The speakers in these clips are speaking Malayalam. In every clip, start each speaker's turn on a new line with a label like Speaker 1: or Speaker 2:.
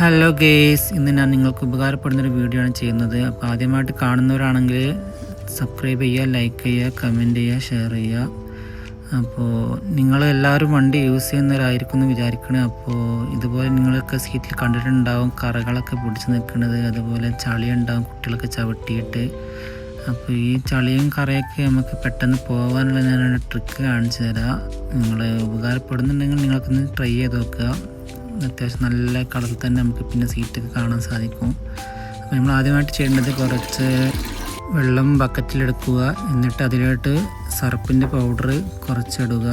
Speaker 1: ഹലോ ഗേസ് ഇന്ന് ഞാൻ നിങ്ങൾക്ക് ഉപകാരപ്പെടുന്നൊരു വീഡിയോ ആണ് ചെയ്യുന്നത്. അപ്പോൾ ആദ്യമായിട്ട് കാണുന്നവരാണെങ്കിൽ സബ്സ്ക്രൈബ് ചെയ്യുക ലൈക്ക് ചെയ്യുക കമന്റ് ചെയ്യുക ഷെയർ ചെയ്യുക. അപ്പോൾ നിങ്ങൾ എല്ലാവരും വണ്ടി യൂസ് ചെയ്യുന്നവരായിരിക്കും എന്ന് വിചാരിക്കണേ. അപ്പോൾ ഇതുപോലെ നിങ്ങളൊക്കെ സീറ്റിൽ കണ്ടിട്ടുണ്ടാവും കറകളൊക്കെ പിടിച്ച് നിൽക്കുന്നത് അതുപോലെ ചളി ഉണ്ടാവും കുട്ടികളൊക്കെ ചവിട്ടിയിട്ട്. അപ്പോൾ ഈ ചളിയും കറയൊക്കെ നമുക്ക് പെട്ടെന്ന് പോകാനുള്ള ഞാനൊരു ട്രിക്ക് കാണിച്ചു തരാം. നിങ്ങൾ ഉപകാരപ്പെടുന്നുണ്ടെങ്കിൽ നിങ്ങൾക്കൊന്ന് ട്രൈ ചെയ്ത് നോക്കുക. അത്യാവശ്യം നല്ല കളറിൽ തന്നെ നമുക്ക് പിന്നെ സീറ്റൊക്കെ കാണാൻ സാധിക്കും. അപ്പോൾ നമ്മൾ ആദ്യമായിട്ട് ചെയ്യേണ്ടത് കുറച്ച് വെള്ളം ബക്കറ്റിലെടുക്കുക എന്നിട്ട് അതിലോട്ട് സർപ്പിന്റെ പൗഡർ കുറച്ചിടുക.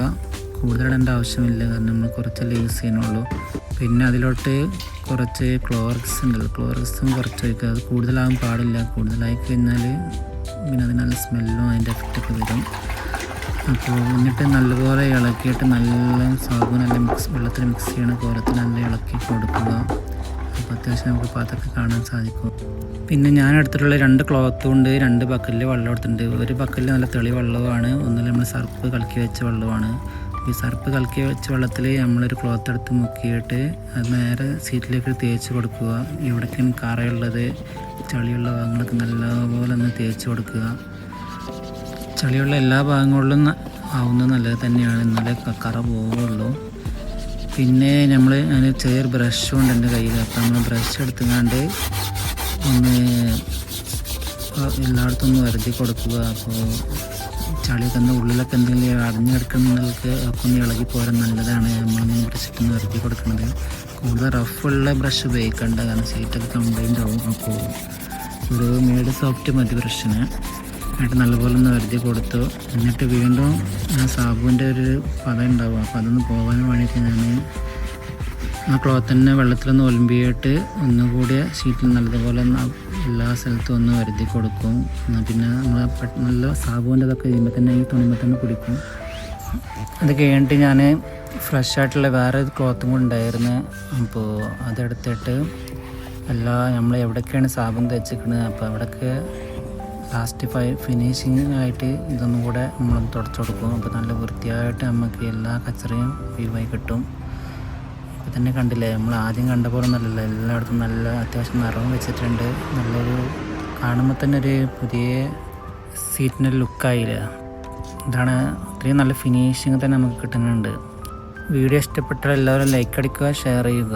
Speaker 1: കൂടുതലിടേണ്ട ആവശ്യമില്ല കാരണം നമ്മൾ കുറച്ചല്ലേ യൂസ് ചെയ്യുന്നുള്ളൂ. പിന്നെ അതിലോട്ട് കുറച്ച് ക്ലോറക്സ് ഉണ്ടല്ലോ ക്ലോറക്സും കുറച്ച് ഒഴിക്കുക. അത് കൂടുതലാകാൻ പാടില്ല. കൂടുതലായി കഴിഞ്ഞാൽ പിന്നെ അതിനുള്ള സ്മെല്ലും അതിന്റെ എഫക്റ്റൊക്കെ വരും. അപ്പോൾ എന്നിട്ട് നല്ലപോലെ ഇളക്കിയിട്ട് നല്ല സാബു നല്ല മിക്സ് വെള്ളത്തിൽ മിക്സ് ചെയ്യണ പോലത്തിൽ നല്ല ഇളക്കി കൊടുക്കുക. അപ്പോൾ അത്യാവശ്യം നമുക്ക് പാത്രത്തിൽ കാണാൻ സാധിക്കും. പിന്നെ ഞാൻ എടുത്തിട്ടുള്ള രണ്ട് ക്ലോത്ത് കൊണ്ട് രണ്ട് ബക്കറ്റിൽ വെള്ളം എടുത്തിട്ടുണ്ട്. ഒരു ബക്കറ്റിൽ നല്ല തെളി വെള്ളമാണ് ഒന്നിൽ നമ്മൾ സർപ്പ് കലക്കി വെച്ച വെള്ളമാണ് ഈ സർപ്പ് കലക്കി വെച്ച വെള്ളത്തിൽ നമ്മളൊരു ക്ലോത്ത് എടുത്ത് മുക്കിയിട്ട് അത് നേരെ സീറ്റിലേക്ക് തേച്ച് കൊടുക്കുക. എവിടേക്കാണ് കറയുള്ളത്. ചളിയുള്ള ഭാഗങ്ങളൊക്കെ നല്ലപോലെ ഒന്ന് തേച്ച് കൊടുക്കുക. ചളിയുള്ള എല്ലാ ഭാഗങ്ങളിലും ആവുന്ന നല്ലത് തന്നെയാണ്. എന്നാലേ കറ പോവുള്ളൂ. പിന്നെ നമ്മൾ ഞാൻ ചെറിയൊരു ബ്രഷ് ഉണ്ട് എന്റെ കയ്യിൽ അപ്പം നമ്മൾ ബ്രഷ് എടുത്തുകൊണ്ട് ഒന്ന് എല്ലായിടത്തും ഒന്ന് വരുതി കൊടുക്കുക. അപ്പോൾ ചളിയൊക്കെ ഒന്ന് ഉള്ളിലൊക്കെ എന്തെങ്കിലും അടഞ്ഞെടുക്കുന്നതൊക്കെ ഒക്കെ ഒന്ന് ഇളകി പോരാൻ നല്ലതാണ്. നമ്മളൊന്ന് ബ്രഷിട്ടൊന്ന് വരുതി കൊടുക്കുന്നത് കൂടുതൽ റഫുള്ള ബ്രഷ് ഉപയോഗിക്കേണ്ട. കാരണം സീറ്റൊക്കെ കംപ്ലൈന്റ് ആവും. അപ്പോൾ ഒരു മേഡ് സോഫ്റ്റ് മതി ബ്രഷിന് എന്നിട്ട് നല്ലപോലെ ഒന്ന് വരുതി കൊടുത്തു. എന്നിട്ട് വീണ്ടും ആ സാബുവിന്റെ ഒരു പത ഉണ്ടാവും. അപ്പോൾ അതൊന്ന് പോകാൻ വേണ്ടിയിട്ട് ഞാൻ ആ ക്ലോത്ത് തന്നെ വെള്ളത്തിലൊന്ന് ഒലമ്പിയിട്ട് ഒന്നുകൂടി ഷീറ്റിൽ നല്ലതുപോലെ എല്ലാ സ്ഥലത്തും ഒന്ന് വരുതി കൊടുക്കും. പിന്നെ നമ്മൾ നല്ല സാബുവിന്റെ ഇതൊക്കെ ചെയ്യുമ്പോൾ തന്നെ ഈ തുണിമ്പോൾ തന്നെ കുടിക്കും അത് കഴിഞ്ഞിട്ട് ഞാൻ ഫ്രഷ് ആയിട്ടുള്ള വേറെ ക്ലോത്തും കൂടെ ഉണ്ടായിരുന്നു. അപ്പോൾ അതെടുത്തിട്ട് എല്ലാ നമ്മൾ എവിടെയൊക്കെയാണ് സാബുൻ തേച്ചിരിക്കുന്നത്? അപ്പോൾ അവിടെയൊക്കെ ലാസ്റ്റ് ഫൈ ഫിനിഷിങ് ആയിട്ട് ഇതൊന്നും കൂടെ നമ്മൾ തുടച്ചു കൊടുക്കും. അപ്പോൾ നല്ല വൃത്തിയായിട്ട് നമുക്ക് എല്ലാ കച്ചറയും ഒഴിവായി കിട്ടും. ഇപ്പം തന്നെ കണ്ടില്ലേ നമ്മൾ ആദ്യം കണ്ട പോലെ ഒന്നല്ലല്ലോ എല്ലായിടത്തും നല്ല അത്യാവശ്യം നിറവും വെച്ചിട്ടുണ്ട്. നല്ലൊരു കാണുമ്പോൾ തന്നെ ഒരു പുതിയ സീറ്റിന്റെ ലുക്കായില്ല ഇതാണ് അത്രയും നല്ല ഫിനിഷിങ് തന്നെ നമുക്ക് കിട്ടുന്നുണ്ട്. വീഡിയോ ഇഷ്ടപ്പെട്ടാൽ എല്ലാവരും ലൈക്ക് അടിക്കുക ഷെയർ ചെയ്യുക.